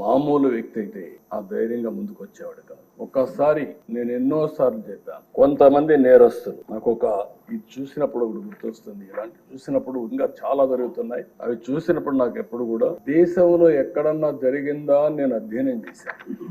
మామూలు వ్యక్తి అయితే ఆ ధైర్యంగా ముందుకు వచ్చేవాడు కాదు. ఒక్కసారి నేను ఎన్నో సార్లు చెప్పాను కొంతమంది నేరస్తులు నాకు ఒక ఇది చూసినప్పుడు ఒకటి గుర్తొస్తుంది ఇలాంటి చూసినప్పుడు ఇంకా చాలా జరుగుతున్నాయి. అవి చూసినప్పుడు నాకు ఎప్పుడు కూడా దేశంలో ఎక్కడన్నా జరిగిందా అని నేను అధ్యయనం చేశాను.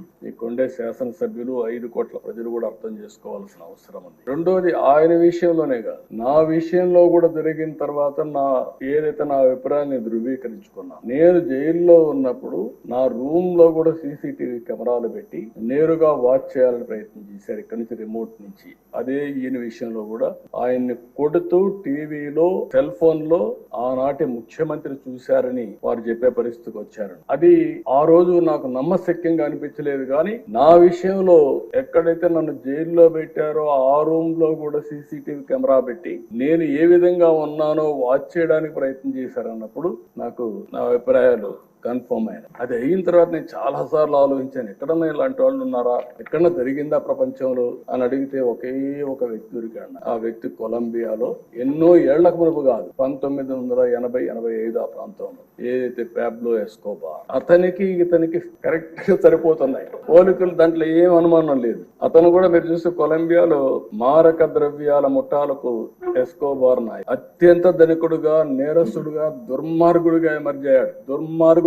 కొండే శాసనసభ్యులు ఐదు కోట్ల ప్రజలు కూడా అర్థం చేసుకోవాల్సిన అవసరం ఉంది. రెండోది ఆయన విషయంలోనే కాదు. నా విషయంలో కూడా జరిగిన తర్వాత నా ఏదైతే నా అభిప్రాయాన్ని ధృవీకరించుకున్నా నేను జైల్లో ఉన్నప్పుడు నా రూమ్లో కూడా సీసీటీవీ కెమెరాలు పెట్టి నేరుగా వాచ్ చేయాలని ప్రయత్నం చేశారు ఇక్కడ నుంచి రిమోట్ నుంచి. అదే ఈయన విషయంలో కూడా ఆయన్ని కొడుతూ టీవీలో సెల్ ఫోన్లో ఆనాటి ముఖ్యమంత్రి చూశారని వారు చెప్పే పరిస్థితికి వచ్చారు. అది ఆ రోజు నాకు నమ్మశక్యంగా అనిపించలేదు కానీ నా విషయంలో ఎక్కడైతే నన్ను జైల్లో పెట్టారో ఆ రూమ్లో కూడా సీసీటీవీ కెమెరా పెట్టి నేను ఏ విధంగా ఉన్నానో వాచ్ చేయడానికి ప్రయత్నం చేశారన్నప్పుడు నాకు నా అభిప్రాయాలు కన్ఫర్మ్ అయింది అది అయిన తర్వాత నేను చాలా సార్లు ఆలోచించాను ఎక్కడన్నా ఇలాంటి వాళ్ళు ఉన్నారా? ఎక్కడన్నా జరిగిందా ప్రపంచంలో? అని అడిగితే ఒకే ఒక వ్యక్తి దొరికాడు. ఆ వ్యక్తి కొలంబియాలో ఎన్నో ఏళ్ళకు మునుపు కాదు పంతొమ్మిది వందల ఎనభై ఎనభై ఐదు ఆ ప్రాంతంలో. ఏదైతే ప్యాబ్లో ఎస్కోబా అతనికి ఇతనికి కరెక్ట్గా సరిపోతున్నాయి. పోలికలు దాంట్లో ఏం అనుమానం లేదు. అతను కూడా మీరు చూస్తే కొలంబియాలో మారక ద్రవ్యాల ముఠాలకు ఎస్కోబార్ నాయక్ అత్యంత ధనికుడుగా నేరస్తుడుగా దుర్మార్గుడుగా ఎమర్జయ్యాడు అయ్యాడు.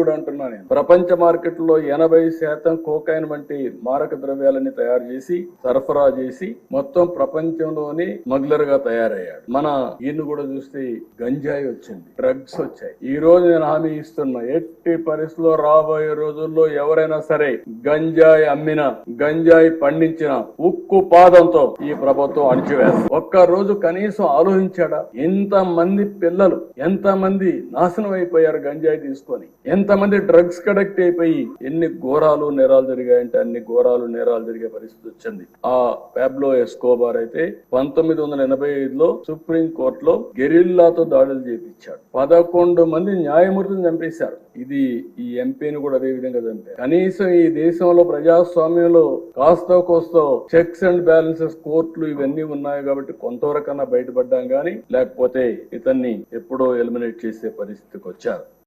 కూడా అంటున్నా నేను. ప్రపంచ మార్కెట్లో ఎనభై శాతం కోకైన్ వంటి మారక ద్రవ్యాలని తయారు చేసి సరఫరా చేసి మొత్తం ప్రపంచంలోని మగ్లర్గా తయారయ్యాడు. మన ఈయన కూడా చూస్తే గంజాయి వచ్చింది డ్రగ్స్ వచ్చాయి. ఈ రోజు నేను హామీ ఇస్తున్నా ఎట్టి పరిస్థితుల్లో రాబోయే రోజుల్లో ఎవరైనా సరే గంజాయి అమ్మిన గంజాయి పండించిన ఉక్కు పాదంతో ఈ ప్రభుత్వం అణిచివేస్తుంది. ఒక్క రోజు కనీసం ఆలోచించాడా? ఎంత మంది పిల్లలు ఎంత మంది నాశనం అయిపోయారు గంజాయి తీసుకొని? ఎంత మంది డ్రగ్స్ కడక్ట్ అయిపోయి ఎన్ని ఘోరాలు నేరాలు జరిగాయంటే అన్ని ఘోరాలు నేరాలు జరిగే పరిస్థితి వచ్చింది. ఆ ప్యాబ్లో ఎస్కోబార్ అయితే పంతొమ్మిది వందల ఎనభై ఐదులో సుప్రీం కోర్టులో గెరిల్లాతో దాడులు చేపించాడు. పదకొండు మంది న్యాయమూర్తిని చంపేశారు. ఇది ఈ ఎంపీని కూడా అదే విధంగా చంపారు. కనీసం ఈ దేశంలో ప్రజాస్వామ్యంలో కాస్త కోస్తో చెక్స్ అండ్ బ్యాలెన్సెస్ కోర్టులు ఇవన్నీ ఉన్నాయి కాబట్టి కొంతవరకన్నా బయటపడ్డాం కానీ లేకపోతే ఇతన్ని ఎప్పుడో ఎలిమినేట్ చేసే పరిస్థితికి వచ్చారు.